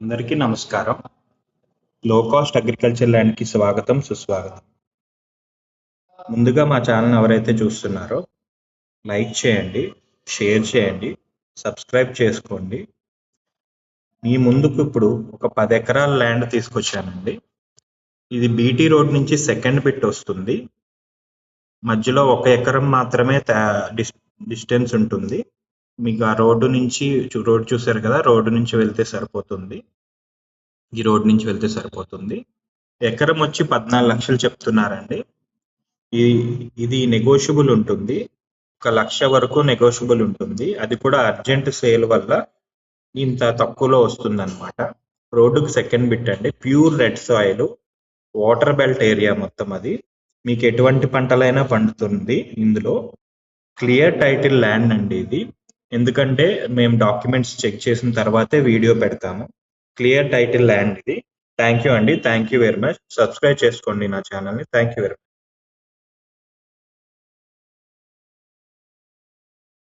అందరికీ నమస్కారం. లో కాస్ట్ అగ్రికల్చర్ ల్యాండ్కి స్వాగతం సుస్వాగతం. ముందుగా మా ఛానల్ ఎవరైతే చూస్తున్నారో లైక్ చేయండి షేర్ చేయండి సబ్స్క్రైబ్ చేసుకోండి. మీ ముందుకు ఇప్పుడు ఒక పది ఎకరాల ల్యాండ్ తీసుకొచ్చానండి. ఇది బీటీ రోడ్ నుంచి సెకండ్ బిట్ వస్తుంది. మధ్యలో ఒక ఎకరం మాత్రమే డిస్టెన్స్ ఉంటుంది. మీకు ఆ రోడ్డు నుంచి రోడ్ చూసారు కదా? రోడ్డు నుంచి వెళ్తే సరిపోతుంది. ఈ రోడ్ నుంచి వెళ్తే సరిపోతుంది. ఎకరం వచ్చి పద్నాలుగు లక్షలు చెప్తున్నారండి. ఈ ఇది నెగోషియబుల్ ఉంటుంది. ఒక లక్ష వరకు నెగోషియబుల్ ఉంటుంది. అది కూడా అర్జెంట్ సేల్ వల్ల ఇంత తక్కువలో వస్తుంది అనమాట రోడ్డుకి సెకండ్ బిట్ అండి. Pure red soil water belt area మొత్తం అది. మీకు ఎటువంటి పంటలైనా పండుతుంది ఇందులో. క్లియర్ టైటిల్ ల్యాండ్ అండి ఇది. ఎందుకంటే మేము డాక్యుమెంట్స్ చెక్ చేసిన తర్వాతే వీడియో పెడతాము. క్లియర్ టైటిల్ ల్యాండ్ ఇది. థ్యాంక్ యూ అండి. Thank you very much. Subscribe చేసుకోండి నా ఛానల్ని. Thank you very much.